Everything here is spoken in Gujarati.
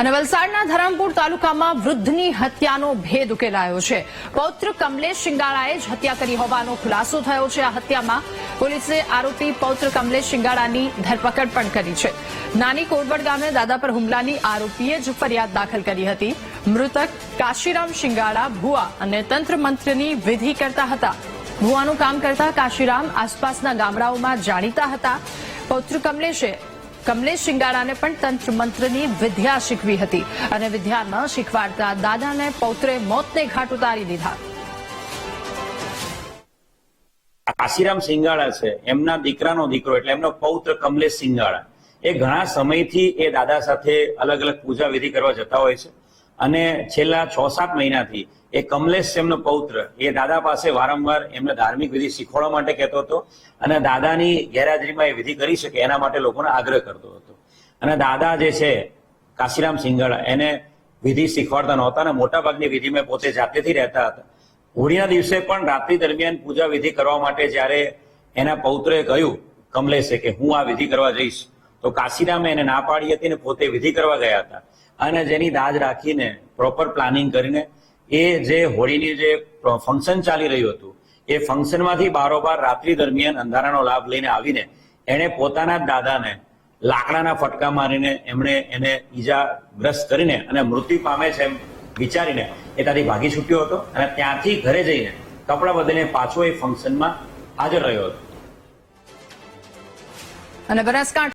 અને વલસાડના ધરમપુર તાલુકામાં વૃદ્ધની હત્યાનો ભેદ ઉકેલાયો છે. પૌત્ર કમલેશ શિંગાળાએ જ હત્યા કરી હોવાનો ખુલાસો થયો છે. આ હત્યામાં પોલીસે આરોપી પૌત્ર કમલેશ શિંગાળાની ધરપકડ પણ કરી છે. નાની કોરબડ ગામે દાદા પર હુમલાની આરોપીએ જ ફરિયાદ દાખલ કરી હતી. મૃતક કાશીરામ શિંગાળા ભુવા અને તંત્ર મંત્રની વિધિ કરતા હતા. ભુવાનું કામ કરતા કાશીરામ આસપાસના ગામડાઓમાં જાણીતા હતા. પૌત્ર કમલેશે કમલેશ શિંગાળાને પણ તંત્ર મંત્રની વિદ્યા શીખવી હતી અને વિદ્યા ન શીખવાડતા દાદાને પૌત્રે મોતને ઘાટ ઉતારી દીધા. કાશીરામ સિંગાળા છે. એમના દીકરાનો દીકરો એટલે એમનો પૌત્ર કમલેશ સિંગાળા એ ઘણા સમયથી એ દાદા સાથે અલગ અલગ પૂજા વિધિ કરવા જતા હોય છે. અને છેલ્લા છ સાત મહિનાથી એ કમલેશ એમનો પૌત્ર, એ દાદા પાસે વારંવાર એમને ધાર્મિક વિધિ શીખવાડવા માટે કહેતો હતો અને દાદાની ગેરહાજરીમાં એ વિધિ કરી શકે એના માટે લોકોને આગ્રહ કરતો હતો. અને દાદા જે છે, કાશીરામ સિંગાળા, એને વિધિ શીખવાડતા નહોતા અને મોટાભાગની વિધિ મેં પોતે જાતેથી રહેતા હતા. હોળીના દિવસે પણ રાત્રિ દરમિયાન પૂજા વિધિ કરવા માટે જ્યારે એના પૌત્રએ કહ્યું કમલેશે કે હું આ વિધિ કરવા જઈશ. તો કાશીરામે એને ના પાડી હતી ને પોતે વિધિ કરવા ગયા હતા. અને જેની દાજ રાખીને પ્રોપર પ્લાનિંગ કરીને, એ જે હોળીની જે ફંક્શન ચાલી રહ્યું હતું, એ ફંક્શનમાંથી બારોબાર રાત્રિ દરમિયાન અંધારાનો લાભ લઈને આવીને, એણે પોતાના દાદાને લાકડાના ફટકા મારીને એમણે એને ઈજાગ્રસ્ત કરીને અને મૃત્યુ પામે છે એમ વિચારીને એ ત્યાંથી ભાગી છૂટ્યો હતો અને ત્યાંથી ઘરે જઈને કપડાં બદલીને પાછો એ ફંક્શનમાં હાજર રહ્યો હતો. અને બનાસકાંઠા